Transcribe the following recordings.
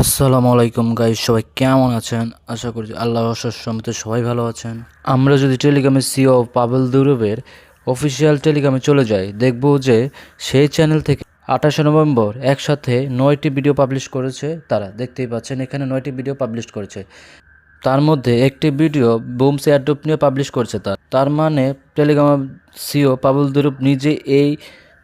আসসালামু আলাইকুম গাইজ সবাই কেমন আছেন? আশা করি আল্লাহ সমিতে সবাই ভালো আছেন। আমরা যদি টেলিগ্রামের সিও পাবেল দুরবের অফিসিয়াল টেলিগ্রামে চলে যাই, দেখব যে সেই চ্যানেল থেকে আঠাশে নভেম্বর একসাথে নয়টি ভিডিও পাবলিশ করেছে তারা। দেখতেই পাচ্ছেন, এখানে নয়টি ভিডিও পাবলিশ করেছে। তার মধ্যে একটি ভিডিও বুমস এয়ারড্রপ নিয়ে পাবলিশ করেছে তার। তার মানে টেলিগ্রাম সিও পাবুল দুরুপ নিজে এই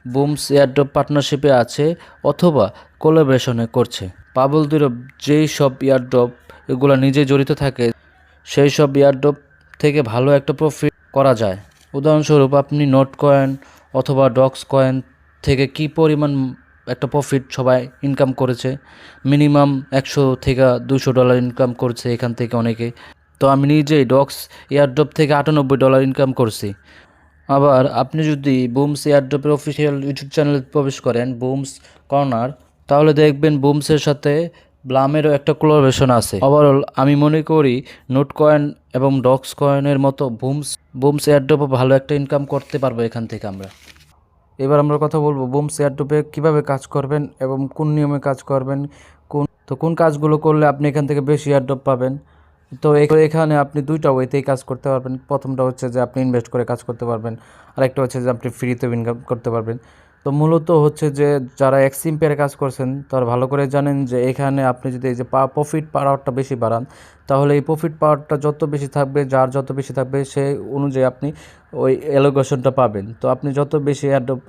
বুমস এয়ারড্রপ পার্টনারশিপে আছে অথবা কোলাবরেশনে করছে। পাবুল দুরুপ যেই সব এয়ারড্রপ এগুলো নিজে জড়িত থাকে, সেই সব এয়ারড্রপ থেকে ভালো একটা প্রফিট করা যায়। উদাহরণস্বরূপ আপনি নোট কয়েন অথবা ডক্স কয়েন থেকে কি পরিমাণ একটা প্রফিট সবাই ইনকাম করেছে? মিনিমাম একশো থেকে দুশো ডলার ইনকাম করছে এখান থেকে অনেকে। তো আমি নিজেই ডক্স এয়ারড্রপ থেকে আটানব্বই ডলার ইনকাম করছি। আবার আপনি যদি বুমস এয়ারড্রপের অফিসিয়াল ইউটিউব চ্যানেলে প্রবেশ করেন বুমস কর্নার তাহলে দেখবেন বুমসের সাথে ব্লামেরও একটা কোলাবোরেশন আছে। ওভারঅল আমি মনে করি নোট কয়েন এবং ডক্স কয়েনের মতো বুমস বুমস এয়ারড্রপও ভালো একটা ইনকাম করতে পারব এখান থেকে আমরা। এবার আমরা কথা বলব বুমস এয়ারড্রপে কীভাবে কাজ করবেন এবং কোন নিয়মে কাজ করবেন, কোন তো কোন কাজগুলো করলে আপনি এখান থেকে বেশি এয়ারড্রপ পাবেন? তো এখানে আপনি দুইটা ওয়েতেই কাজ করতে পারবেন। প্রথমটা হচ্ছে যে আপনি ইনভেস্ট করে কাজ করতে পারবেন। আরেকটা হচ্ছে যে আপনি ফ্রিতে ইনকাম করতে পারবেন। তো মূলত হচ্ছে যে যারা এক্সিম কাজ করছেন, তারা ভালো করে জানেন যে এখানে আপনি যদি এই যে প্রফিট পাওয়ারটা বেশি বাড়ান, তাহলে এই প্রফিট পাওয়ারটা যত বেশি থাকবে, যার যত বেশি থাকবে সেই অনুযায়ী আপনি ওই অ্যালোগেশনটা পাবেন। তো আপনি যত বেশি অ্যাডপ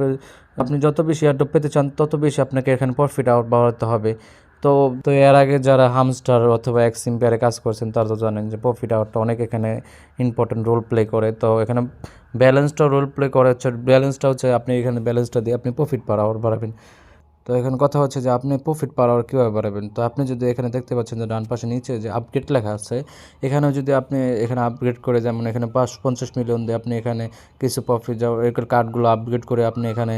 আপনি যত বেশি অ্যাডপ পেতে চান, তত বেশি আপনাকে এখানে প্রফিট আউট বাড়াতে হবে। তো তো এর আগে যারা হামস্টার অথবা এক্সিম পেয়ারে কাজ করছেন, তারা তো জানেন যে প্রফিট আওয়ারটা অনেক এখানে ইম্পর্টেন্ট রোল প্লে করে। তো এখানে ব্যালেন্সটা রোল প্লে করে, হচ্ছে ব্যালেন্সটা হচ্ছে আপনি এখানে ব্যালেন্সটা দিয়ে আপনি প্রফিট পার আওয়ার বাড়াবেন। তো এখন কথা হচ্ছে যে আপনি প্রফিট পার আওয়ার কীভাবে বাড়াবেন? তো আপনি যদি এখানে দেখতে পাচ্ছেন যে ডান পাশে নিচে যে আপডেট লেখা আছে, এখানেও যদি আপনি এখানে আপগ্রেড করে যেমন এখানে পাঁচ পঞ্চাশ মিলিয়ন দিয়ে আপনি এখানে কিছু প্রফিট এর কার্ডগুলো আপগ্রেড করে আপনি এখানে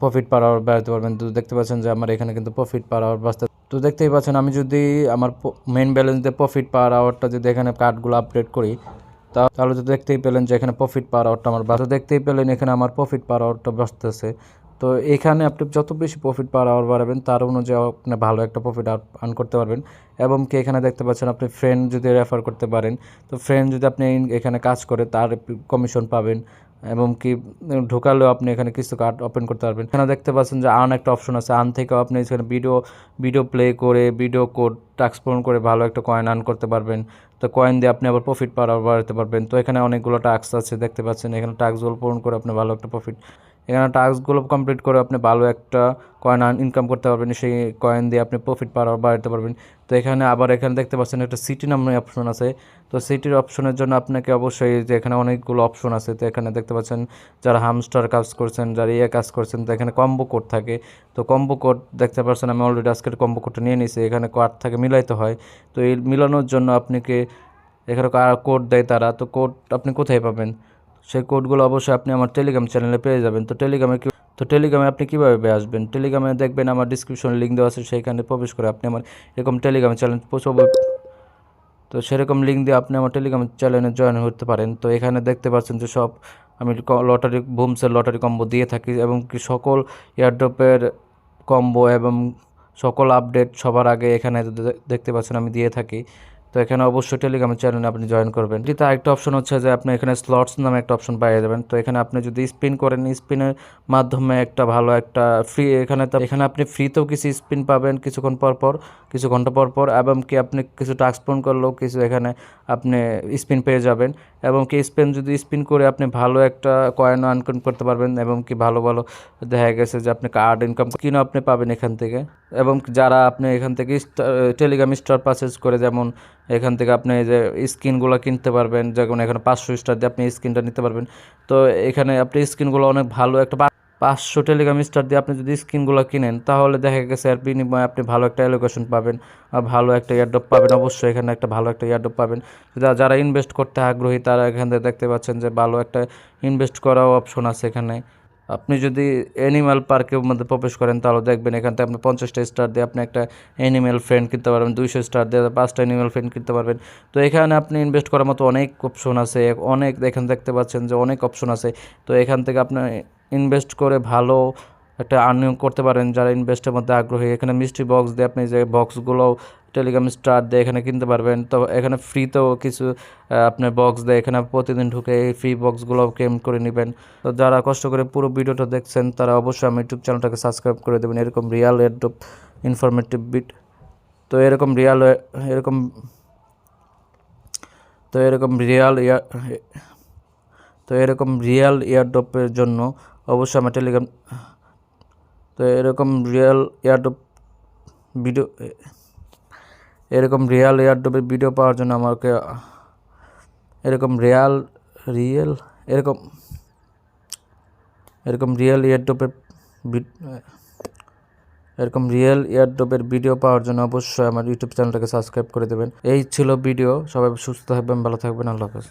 প্রফিট পার আওয়ার বাড়াতে পারবেন। তো দেখতে পাচ্ছেন যে আমার এখানে কিন্তু প্রফিট পার আওয়ার বাঁচতে তো দেখতেই পাচ্ছেন আমি যদি আমার মেন ব্যালেন্স দিয়ে প্রফিট পার আওয়ারটা যদি এখানে কার্ডগুলো আপগ্রেড করি, তা- তাহলে তো দেখতেই পেলেন যে এখানে প্রফিট পার আওয়ারটা আমার বাড়তে দেখতেই পেলেন এখানে আমার প্রফিট পার আওয়ারটা বাঁচতেছে তো এখানে আপনি যত বেশি প্রফিট পার আওয়ার বাড়াবেন, তার অনুযায়ী আপনি ভালো একটা প্রফিট আর্ন করতে পারবেন। এবং কি এখানে দেখতে পাচ্ছেন, আপনি ফ্রেন্ড যদি রেফার করতে পারেন, তো ফ্রেন্ড যদি আপনি এখানে কাজ করে, তার কমিশন পাবেন। এবং কি, ঢোকালেও আপনি এখানে কিছু কার্ড ওপেন করতে পারবেন। এখানে দেখতে পাচ্ছেন যে আর্ন একটা অপশন আছে। আর্ন থেকেও আপনি এখানে ভিডিও ভিডিও প্লে করে ভিডিও কোড টাক্স পূরণ করে ভালো একটা কয়েন আর্ন করতে পারবেন। তো কয়েন দিয়ে আপনি আবার প্রফিট পাওয়ার বাড়াতে পারবেন। তো এখানে অনেকগুলো টাস্ক আছে, দেখতে পাচ্ছেন। এখানে টাস্কগুলো পূরণ করে আপনি ভালো একটা প্রফিট এখানে টাস্কগুলো কমপ্লিট করে আপনি ভালো একটা কয়েন ইনকাম করতে পারবেন, সেই কয়েন দিয়ে আপনি প্রফিট বাড়াতে পারবেন। তো এখানে আবার এখানে দেখতে পাচ্ছেন একটা সিটি নামের অপশন আছে। তো সিটির অপশনের জন্য আপনাকে অবশ্যই যে এখানে অনেকগুলো অপশন আছে। তো এখানে দেখতে পাচ্ছেন যারা হামস্টার কাজ করছেন, যারা ইয়ে কাজ করছেন, তো এখানে কম্বো কোড থাকে। তো কম্বো কোড দেখতে পাচ্ছেন, আমি অলরেডি আজকের কম্বো কোডটা নিয়ে নিয়েছি। এখানে কোড থাকে মিলাইতে হয়। তো এই মিলানোর জন্য আপনাকে এখানে কোড দেয় তারা। তো কোড আপনি কোথায় পাবেন? সেই কোডগুলো অবশ্যই আপনি আমার টেলিগ্রাম চ্যানেলে পেয়ে যাবেন। তো টেলিগ্রামে কি তো টেলিগ্রামে আপনি কীভাবে আসবেন? টেলিগ্রামে দেখবেন আমার ডিসক্রিপশন লিঙ্ক দেওয়া আছে, সেইখানে প্রবেশ করে আপনি আমার এরকম টেলিগ্রাম চ্যানেল পৌঁছাবো তো সেরকম লিঙ্ক দিয়ে আপনি আমার টেলিগ্রাম চ্যানেলে জয়েন করতে পারেন। তো এখানে দেখতে পাচ্ছেন যে সব আমি লটারি বুমসের লটারি কম্বো দিয়ে থাকি এবং কি সকল এয়ারড্রপের কম্বো এবং সকল আপডেট সবার আগে এখানে দেখতে পাচ্ছেন আমি দিয়ে থাকি। তো এখানে অবশ্যই টেলিগ্রামের চ্যানেলে আপনি জয়েন করবেন। এটিতে আরেকটা অপশন হচ্ছে যে আপনি এখানে স্লটস নামে একটা অপশন পেয়ে যাবেন তো এখানে আপনি যদি স্পিন করেন স্পিনের মাধ্যমে একটা ভালো একটা ফ্রি এখানে তো এখানে আপনি ফ্রিতেও কিছু স্পিন পাবেন কিছুক্ষণ পর পর, কিছু ঘণ্টা পর পর, এবং কি আপনি কিছু টাস্ক পূরণ করলেও কিছু এখানে আপনি স্পিন পেয়ে যাবেন। এবং কি স্পিন যদি স্পিন করে আপনি ভালো একটা কয়েন আনকন করতে পারবেন, এবং কি ভালো ভালো দেখা গেছে যে আপনি কার্ড ইনকাম কিনো আপনি পাবেন এখান থেকে। এবং যারা আপনি এখান থেকে টেলিগ্রাম স্টার পারচেজ করে, যেমন এখান থেকে আপনি এই যে স্কিনগুলো কিনতে পারবেন, যেমন এখানে পাঁচশো স্টার দিয়ে আপনি স্কিনটা নিতে পারবেন। তো এখানে আপনি স্কিনগুলো অনেক ভালো একটা পাঁচশো টেলিগ্রাম স্টার দিয়ে আপনি যদি স্কিনগুলো কিনেন, তাহলে দেখা গেছে আর বিনিময়ে আপনি ভালো একটা এলোকেশন পাবেন আর ভালো একটা এয়ারড্রপ পাবেন। অবশ্যই এখানে একটা ভালো একটা এয়ারড্রপ পাবেন। যারা ইনভেস্ট করতে আগ্রহী, তারা এখান থেকে দেখতে পাচ্ছেন যে ভালো একটা ইনভেস্ট করাও অপশন আছে এখানে। আপনি যদি অ্যানিম্যাল পার্কের মধ্যে প্রবেশ করেন, তাহলে দেখবেন এখান থেকে আপনি পঞ্চাশটা স্টার দিয়ে আপনি একটা অ্যানিম্যাল ফ্রেন্ড কিনতে পারবেন, দুইশো স্টার দিয়ে পাঁচটা অ্যানিম্যাল ফ্রেন্ড কিনতে পারবেন। তো এখানে আপনি ইনভেস্ট করার মতো অনেক অপশন আছে, অনেক, এখানে দেখতে পাচ্ছেন যে অনেক অপশন আছে। তো এখান থেকে আপনি ইনভেস্ট করে ভালো একটা আর্নিং করতে পারেন যারা ইনভেস্টের মধ্যে আগ্রহী। এখানে মিষ্টি বক্স দিয়ে আপনি যে বক্সগুলো টেলিগ্রাম স্টার দিয়ে এখানে কিনতে পারবেন। তো এখানে ফ্রিতেও কিছু আপনার বক্স দেয় এখানে প্রতিদিন ঢুকে এই ফ্রি বক্সগুলো ক্লেম করে নেবেন। তো যারা কষ্ট করে পুরো ভিডিওটা দেখছেন, তারা অবশ্যই আমার ইউটিউব চ্যানেলটাকে সাবস্ক্রাইব করে দেবেন। এরকম রিয়াল এডপ ইনফরমেটিভ বিট তো এরকম রিয়াল এরকম, তো এরকম রিয়াল ইয়ার তো এরকম রিয়াল ইয়ারড্রপের জন্য অবশ্যই আমার টেলিগ্রাম তো এরকম রিয়েল এয়ারড্রপ ভিডিও এরকম রিয়েল এয়ারড্রপের ভিডিও পাওয়ার জন্য আমাকে, এরকম রিয়াল রিয়েল এরকম এরকম রিয়েল এয়ারড্রপের এরকম রিয়েল এয়ারড্রপের ভিডিও পাওয়ার জন্য অবশ্যই আমার ইউটিউব চ্যানেলটাকে সাবস্ক্রাইব করে দেবেন। এই ছিল ভিডিও সবাই সুস্থ থাকবেন, ভালো থাকবেন, আল্লাহ হাফেজ।